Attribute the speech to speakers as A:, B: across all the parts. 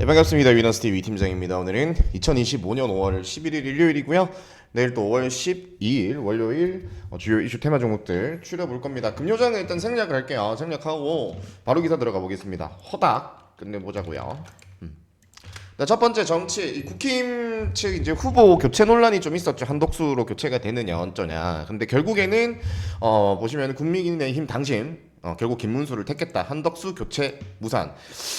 A: 네, 반갑습니다. 위너스티 위 팀장입니다. 오늘은 2025년 5월 11일 일요일이고요. 내일 또 5월 12일 월요일 어, 주요 이슈 테마 종목들 추려볼 겁니다. 금요장은 일단 생략을 할게요. 생략하고 바로 기사 들어가 보겠습니다. 허닥 끝내보자고요. 음. 네, 첫 번째 정치 이 국힘 측 이제 후보 교체 논란이 좀 있었죠. 한덕수로 교체가 되느냐 어쩌냐. 근데 결국에는 어 보시면 국민의힘 당심 어, 결국 김문수를 택했다. 한덕수 교체 무산.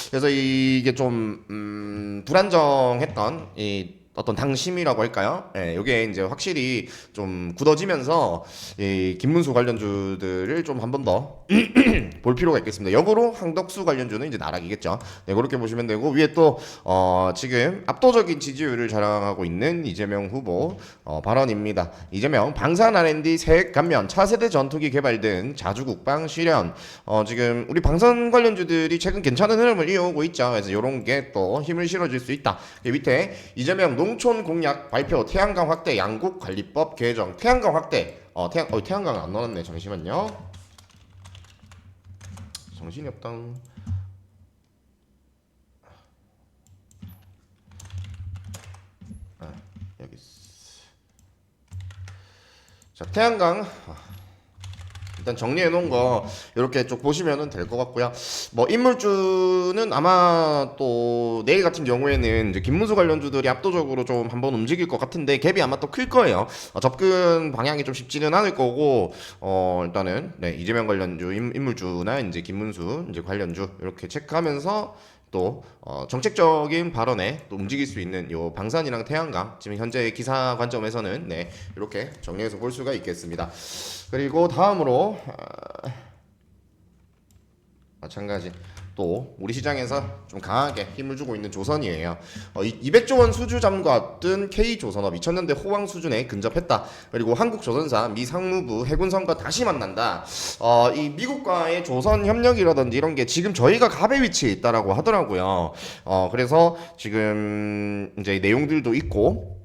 A: 그래서 이게 좀 음, 불안정했던 이 어떤 당심이라고 할까요? 예, 이게 이제 확실히 좀 굳어지면서 이 김문수 관련주들을 좀 한 번 더 볼 필요가 있겠습니다. 역으로 한덕수 관련주는 이제 나락이겠죠. 네, 그렇게 보시면 되고 위에 또 어, 지금 압도적인 지지율을 자랑하고 있는 이재명 후보 어, 발언입니다. 이재명 방산 R&D 세액 감면 차세대 전투기 개발 등 자주 국방 실현 어, 지금 우리 방산 관련주들이 최근 괜찮은 흐름을 이어오고 있죠. 그래서 이런 게 또 힘을 실어줄 수 있다. 그 밑에 이재명 농촌 공약 발표 태양광 확대 양국 관리법 개정 태양광 확대 어 태양 어 태양광 안 넣었네 잠시만요. 정신이 없다. 아, 여기 있어. 자, 태양광 아, 일단 정리해 놓은 거 이렇게 쭉 보시면은 될것 같고요. 뭐 인물주는 아마 또 내일 같은 경우에는 이제 김문수 관련주들이 압도적으로 좀 한번 움직일 것 같은데 갭이 아마 또 클 거예요. 어, 접근 방향이 좀 쉽지는 않을 거고 어 일단은 네 이재명 관련주 인, 인물주나 이제 김문수 이제 관련주 이렇게 체크하면서 또 어, 정책적인 발언에 또 움직일 수 있는 요 방산이랑 태양광 지금 현재 기사 관점에서는 네 이렇게 정리해서 볼 수가 있겠습니다. 그리고 다음으로 아, 마찬가지 또 우리 시장에서 좀 강하게 힘을 주고 있는 조선이에요. 어, 이- 200조 원 수주 잠궈둔 K 조선업 2000년대 호황 수준에 근접했다. 그리고 한국 조선사 미 상무부 해군선과 다시 만난다. 어, 이 미국과의 조선 협력이라든지 이런 게 지금 저희가 갑의 위치에 있다라고 하더라고요. 어, 그래서 지금 이제 내용들도 있고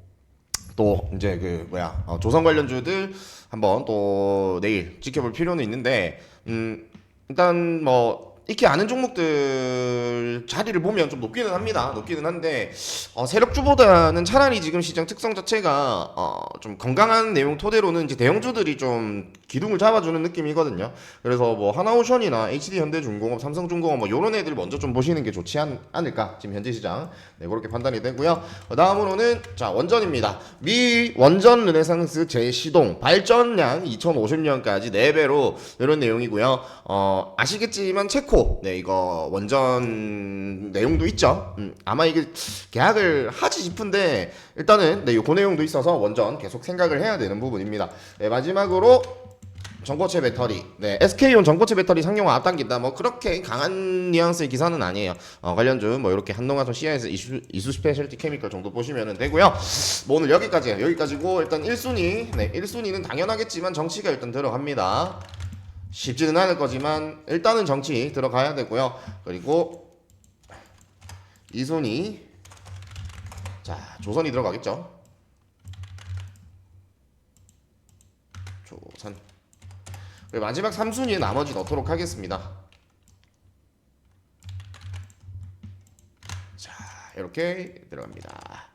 A: 또 이제 그 뭐야 어, 조선 관련주들 한번 또 내일 지켜볼 필요는 있는데 음 일단 뭐 익히 아는 종목들 자리를 보면 좀 높기는 합니다. 높기는 한데 어, 세력주보다는 차라리 지금 시장 특성 자체가 어, 좀 건강한 내용 토대로는 이제 대형주들이 좀 기둥을 잡아주는 느낌이거든요. 그래서 뭐 하나오션이나 HD 현대중공업, 삼성중공업 뭐 이런 애들 먼저 좀 보시는 게 좋지 않, 않을까 지금 현재 시장 네 그렇게 판단이 되고요. 어, 다음으로는 자 원전입니다. 미 원전 르네상스 재시동 발전량 2050년까지 4배로 이런 내용이고요. 어 아시겠지만 체코 네 이거 원전 내용도 있죠. 음, 아마 이게 계약을 하지 싶은데 일단은 네, 그 내용도 있어서 원전 계속 생각을 해야 되는 부분입니다. 네, 마지막으로 전고체 배터리, 네, SK온 전고체 배터리 상용화 앞당긴다. 뭐 그렇게 강한 뉘앙스의 기사는 아니에요. 어, 관련주 뭐 이렇게 한동화선 시야에서 이수, 이수 스페셜티 케미컬 정도 보시면 되고요. 뭐 오늘 여기까지예요. 여기까지고 일단 1순위, 네, 1순위는 당연하겠지만 정치가 일단 들어갑니다. 쉽지는 않을 거지만 일단은 정치 들어가야 되고요. 그리고 2순위, 자 조선이 들어가겠죠. 조선. 마지막 3순위에 나머지 넣도록 하겠습니다. 자, 이렇게 들어갑니다.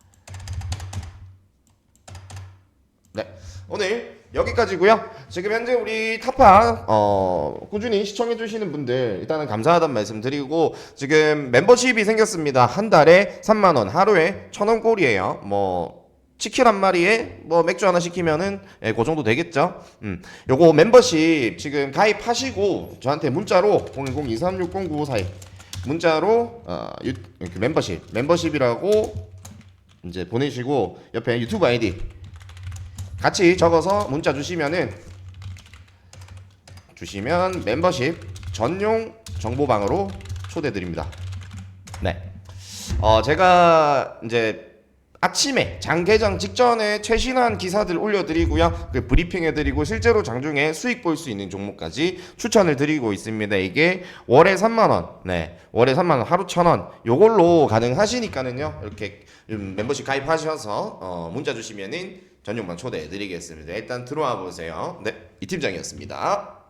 A: 네, 오늘 여기까지고요. 지금 현재 우리 타파 어, 꾸준히 시청해 주시는 분들 일단은 감사하다는 말씀 드리고 지금 멤버십이 생겼습니다. 한 달에 3만 원, 하루에 1,000원 꼴이에요. 뭐 치킨 한 마리에 뭐 맥주 하나 시키면은 예, 그 정도 되겠죠. 음. 요거 멤버십 지금 가입하시고 저한테 문자로 010-2360-9542 문자로 어, 유, 그 멤버십 멤버십이라고 이제 보내시고 옆에 유튜브 아이디 같이 적어서 문자 주시면은 주시면 멤버십 전용 정보방으로 초대 드립니다. 네. 어 제가 이제 아침에 장 개장 직전에 최신한 기사들 올려드리고요. 그 브리핑해드리고 실제로 장중에 수익 볼 수 있는 종목까지 추천을 드리고 있습니다. 이게 월에 3만 원, 네, 월에 3만 원, 하루 천 원, 요걸로 가능하시니까는요. 이렇게 음, 멤버십 가입하셔서 어, 문자 주시면은 전용방 초대해드리겠습니다. 일단 들어와 보세요. 네, 이 팀장이었습니다.